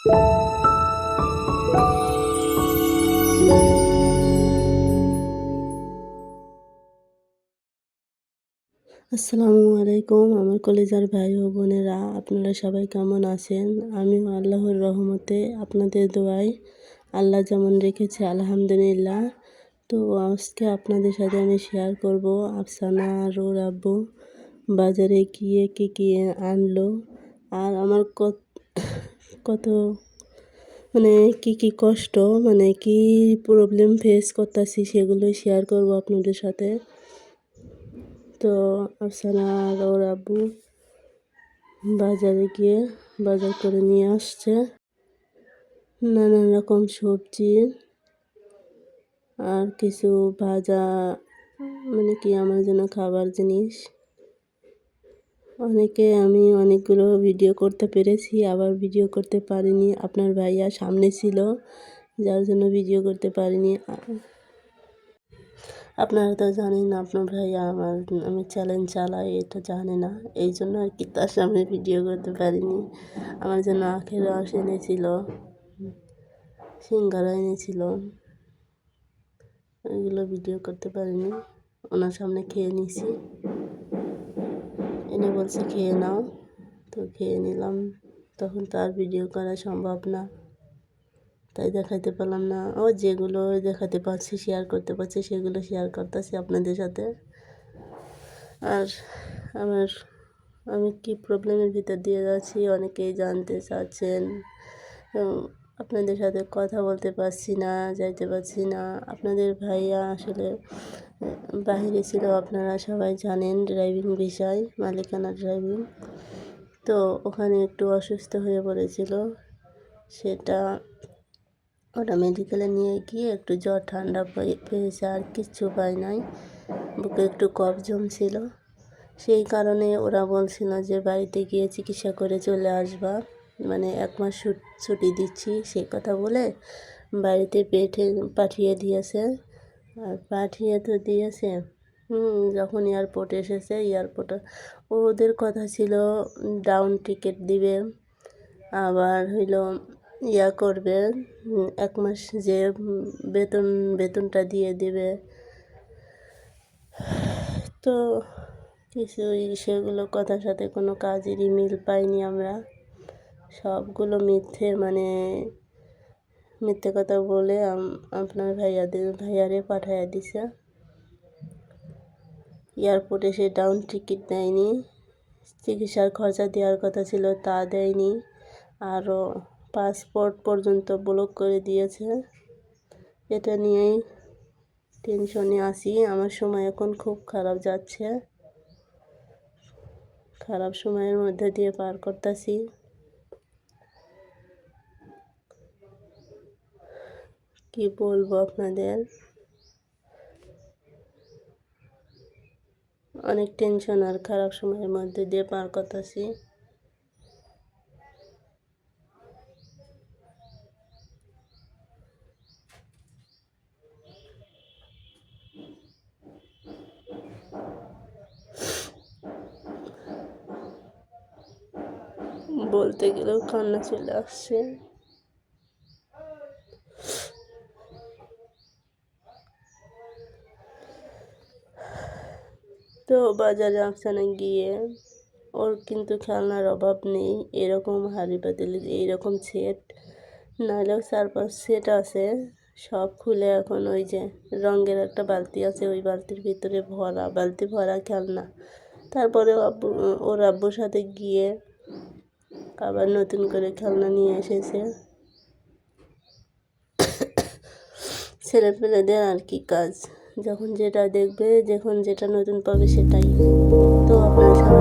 আসসালামু আলাইকুম আমার কলেজার ভাই ও বোনেরা, আপনারা সবাই কেমন আছেন? আমিও আল্লাহর রহমতে আপনাদের দোয়ায় আল্লাহ যেমন রেখেছে, আলহামদুলিল্লাহ। তো আজকে আপনাদের সাথে আমি শেয়ার করব, আফসানা আর ওর আব্বু বাজারে গিয়ে কী কী আনলো। আর আমার কত কত মানে কি কি কষ্ট মানে কি প্রবলেম ফেস করতেছি সেগুলো শেয়ার করব আপনাদের সাথে। তো আফসানা আর ওর আব্বু বাজারে গিয়ে বাজার করে নিয়ে আসছে। নানান রকম সবজি আর কিছু ভাজা মানে কি আমার জন্য খাবার জিনিস। অনেকে আমি অনেকগুলো ভিডিও করতে পেরেছি, আবার ভিডিও করতে পারিনি। আপনার ভাইয়া সামনে ছিল, যার জন্য ভিডিও করতে পারিনি। আপনারা তো জানেন, আপনার ভাইয়া আমার, আমি চ্যালেঞ্জ চালাই, এটা জানে না। এই জন্য আর কি তার সামনে ভিডিও করতে পারিনি। আমার জন্য আখের রস এনেছিল, সিঙ্গারা এনেছিল। এগুলো ভিডিও করতে পারিনি। ওনার সামনে খেয়ে নিছি এনে বলছে খেয়ে নাও। তো খেয়ে নিলাম। তখন তার ভিডিও করা সম্ভব না। তাই দেখাতে পারলাম না। ও, যেগুলো দেখাতে পারছি শেয়ার করতে পারছি, সেগুলো শেয়ার করতেছি আপনাদের সাথে। আর আমার, আমি কি প্রবলেমের ভিতর দিয়ে যাচ্ছি অনেকেই জানতে চাচ্ছেন। আপনাদের সাথে কথা বলতে পারছি না, যাইতে পারছি না। আপনাদের ভাইয়া আসলে বাহিরে ছিল, আপনারা সবাই জানেন ড্রাইভিং বিষয় মালিকানা ড্রাইভিং তো ওখানে একটু অসুস্থ হয়ে পড়েছিল। সেটা ওটা মেডিকেলে নিয়ে গিয়ে একটু জ্বর ঠান্ডা পেয়েছে, আর কিচ্ছু পায় নাই। বুকে একটু কফ জমছিল। সেই কারণে ওরা বলছিল যে বাড়িতে গিয়ে চিকিৎসা করে চলে আসবা। মানে এক মাস ছুটি দিচ্ছি সেই কথা বলে বাড়িতে পেটে পাঠিয়ে দিয়েছে। আর পাঠিয়ে তো দিয়েছে। যখন এয়ারপোর্ট এসেছে এয়ারপোর্টে ওদের কথা ছিল ডাউন টিকিট দিবে, আবার হইল ইয়া করবে এক মাস যে বেতন, বেতনটা দিয়ে দেবে। তো কিছুই সেগুলো কথার সাথে কোনো কাজেরই মিল পাইনি আমরা। সবগুলো মিথ্যে মানে মিথ্যে কথা বলে আপনার ভাইয়াদের, ভাইয়ারে পাঠাইয়া দিছে। এয়ারপোর্টে সে ডাউন টিকিট দেয়নি, চিকিৎসার খরচা দেওয়ার কথা ছিল তা দেয়নি, আরও পাসপোর্ট পর্যন্ত ব্লক করে দিয়েছে। এটা নিয়েই টেনশনে আছি, আমার সময় এখন খুব খারাপ যাচ্ছে। খারাপ সময়ের মধ্যে দিয়ে পার করতেছি। কি বলব আপনাদের? অনেক টেনশন আর খারাপ সময়ের মধ্যে দিয়ে পার করতেছি। বলতে গেলেও কান্না চলে আসছে। তো বাজারে আফসানে গিয়ে ওর কিন্তু খেলনার অভাব নেই, এরকম হাড়ি পাতিল এইরকম সেট নাহলেও চার পাঁচ সেট আছে, সব খুলে এখন ওই যে রঙের একটা বালতি আছে, ওই বালতির ভিতরে ভরা, বালতি ভরা খেলনা। তারপরে আব্বু, ওর আব্বুর সাথে গিয়ে আবার নতুন করে খেলনা নিয়ে এসেছে। ছেলেপেলেদের আর কি কাজ। যখন যেটা দেখবে যখন যেটা নতুন পাবে সেটাই। তো আপনারা